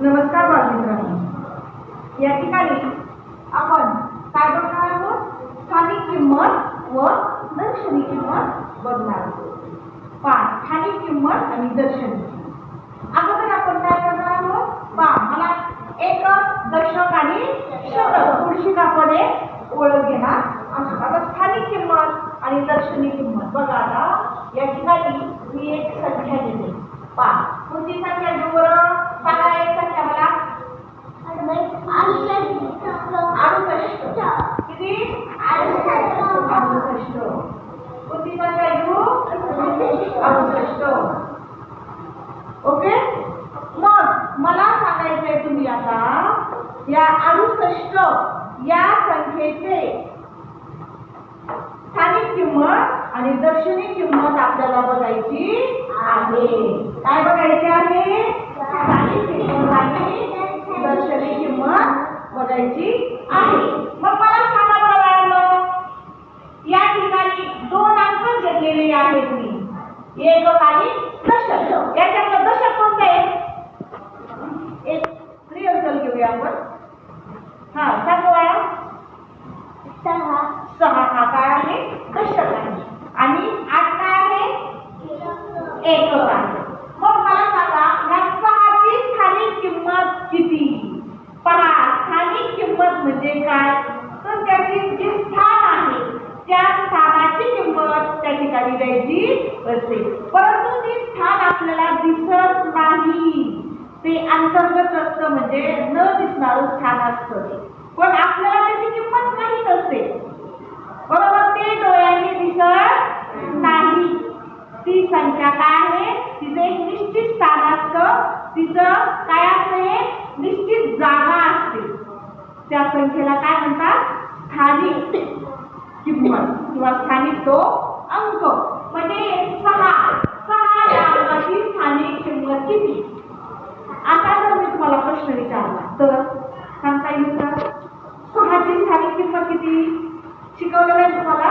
नमस्कार बालमित्रांनो. या ठिकाणी आपण काय बघणार आहोत स्थानिक किंमत व दर्शनी किंमत बघणार आहोत. पा स्थानिक किंमत आणि दर्शनी अगोदर आपण काय करणार आहोत? पा मला एक दशक आणि शतक पुढची आपण एक ओळख घेणार आहोत. आता स्थानिक किंमत आणि दर्शनी किंमत बघा आता. या ठिकाणी मी एक संख्या दिली पा कोणती संख्या जोर बरं. सांगा एक संख्या मला. अडुसष्ट किती? अडुसष्ट. कोणती संख्या अडुसष्ट. ओके? मग मला सांगायचंय तुम्ही आता या अडुसष्ट या संख्येचे स्थानिक किंमत आणि दर्शनी किंमत आपल्याला बघायची आहे. काय बघायची आहे? स्थानिक किंमत आणि दर्शनी किंमत बघायची आहे. मग मला सांगा बरं या ठिकाणी दोन अंक घेतलेले आहेत मी. एक आणि दशक. याच्यातलं दशक कोणतं आहे? एक रिहर्सल घेऊया आपण. हा सांगा बाळा. सहा. हा काय आहे? दशक आहे. आणि आठ काय आहे एकक आहे मग मला सांगा या सहाची स्थानिक किंमत किती? पहा स्थानिक किंमत म्हणजे काय? तर त्याची जे स्थान आहे त्या स्थानाची किंमत त्या ठिकाणी द्यायची असते. परंतु ते स्थान आपल्याला दिसत नाही. ते अंतर्गत असतं म्हणजे न दिसणारं स्थान असतं. पण आपल्याला त्याची किंमत माहीत असते. बरोबर ते डोळ्यांनी दिसत ती संख्या काय आहे? तिचं एक निश्चित स्थान असतं. तिचं काय असतं एक निश्चित जागा असते. त्या संख्येला काय म्हणतात? स्थानिक किंमत किंवा स्थानिक तो अंक. म्हणजे सहा. सहा या अंकाची स्थानिक किंमत किती? आता जर मी तुम्हाला प्रश्न विचारला तर सांगता येईल का? सहाची स्थानिक किंमत किती? शिकवलेलं आहे तुम्हाला?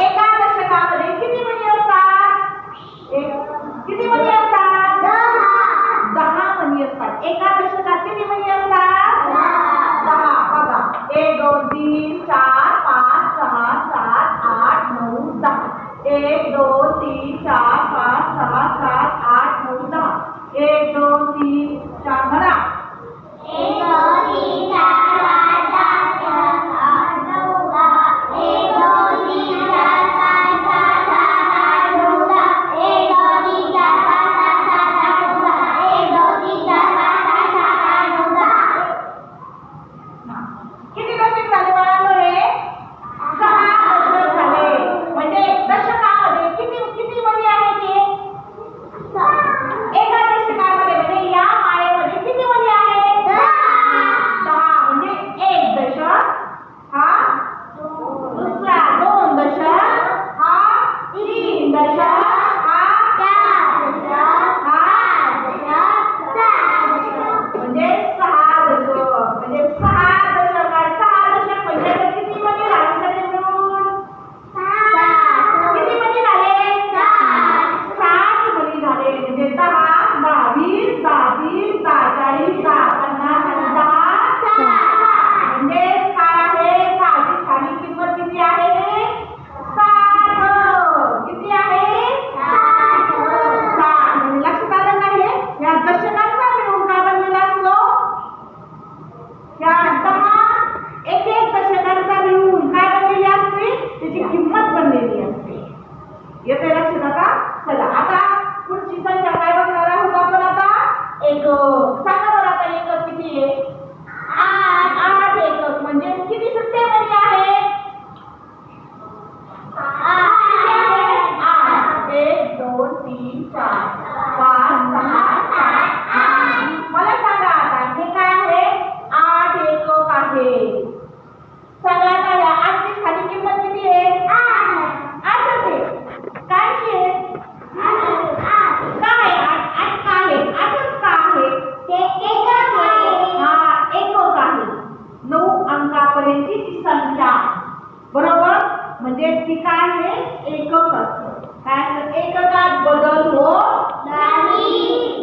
म्हणजे ठिकाण हे एकक असतं. काय एककात बदल हो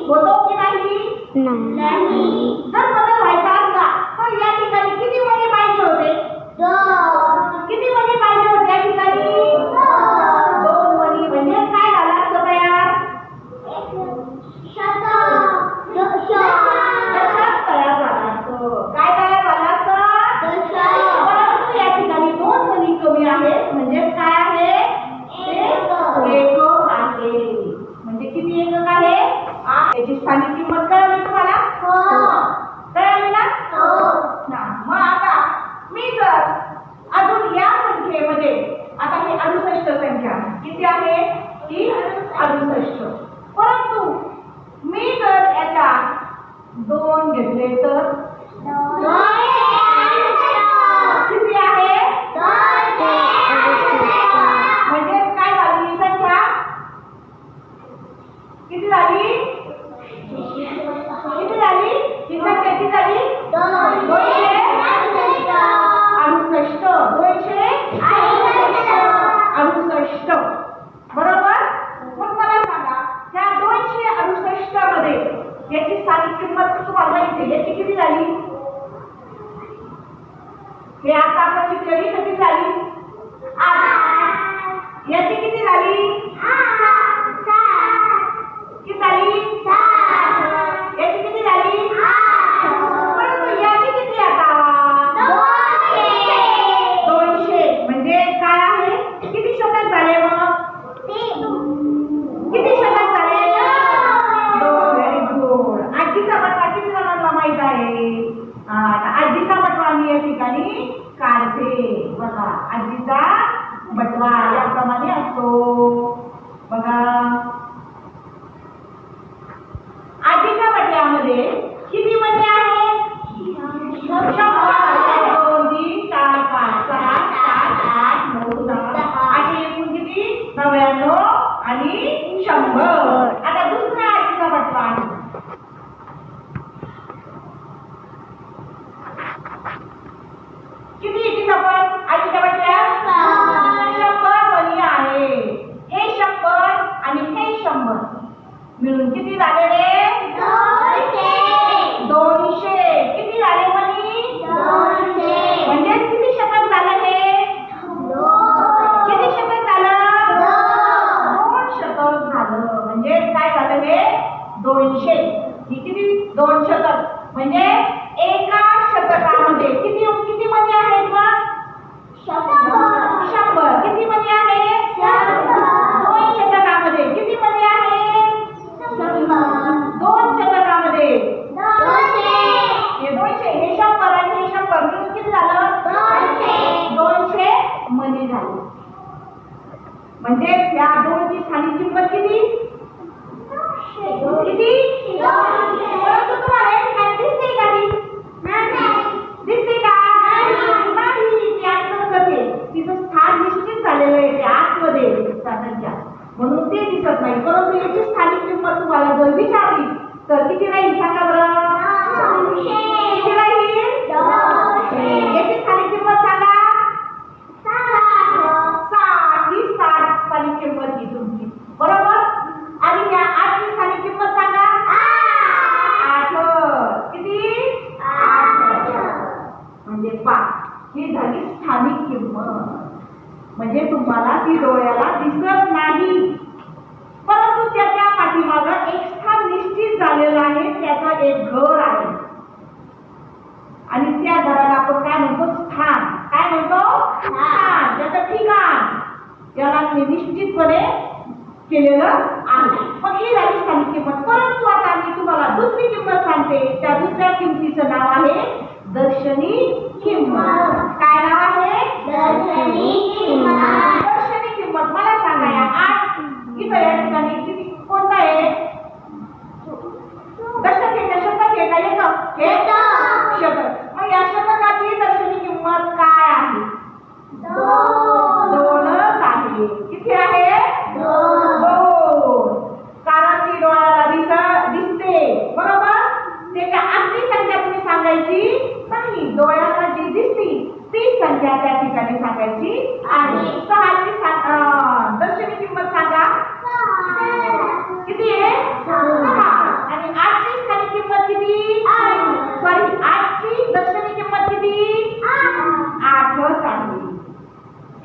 होतो की नाही. नाही. केले तर ह्याची किती झाली? हे आता आपण शिकलेली कधी झाली? आठ Asik. Maka Aziza Baca yang namanya tuh. म्हणजे या दोनची खाली किंमत किती किती तिचं स्थान निश्चित झालेलं आहे ते म्हणून ते दिसत नाही परंतु याची स्थानिक किंमत तुम्हाला जर विचारली तर किती राहील सांगा बरं वा ही झाली स्थानिक किंमत. म्हणजे तुम्हाला ती डोळ्याला दिसत नाही. परंतु त्याच्या पाठीमाग एक स्थान निश्चित झालेलं आहे त्याचा एक घर आहे. आणि त्या घराला आपण काय म्हणतो? स्थान. काय म्हणतो? स्थान. त्याचं ठिकाण. त्याला मी निश्चितपणे केलेलं आहे. मग ही झाली स्थानिक किंमत. परंतु आता मी तुम्हाला दुसरी किंमत सांगते. त्या दुसऱ्या किमतीचं नाव आहे दर्शनी किंवा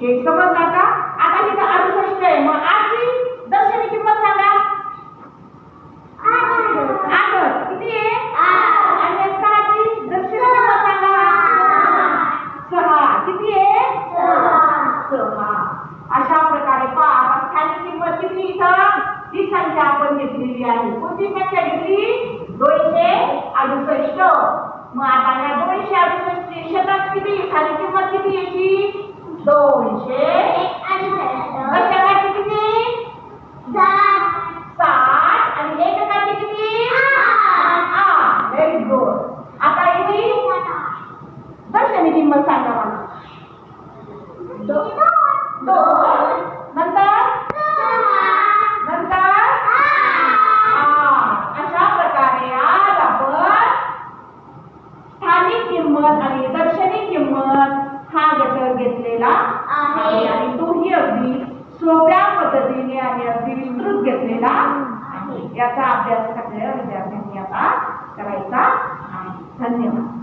हे समजला का आता तिथं अडुसष्ट आहे. मग आठची दर्शनी किंमत सांगा. किती आहे? अशा प्रकारे पहा. खाली किंमत किती इथं? ती संख्या आपण घेतलेली आहे. कोणती दोनशे अडुसष्ट. मग आता या दोनशे अडुसष्ट शतक किती? खाली किंमत किती याची? दोनशे कशासाठी किती? करायचा याचा अभ्यास करणाऱ्या विद्यार्थ्यांनी आता करायचा आहे धन्यवाद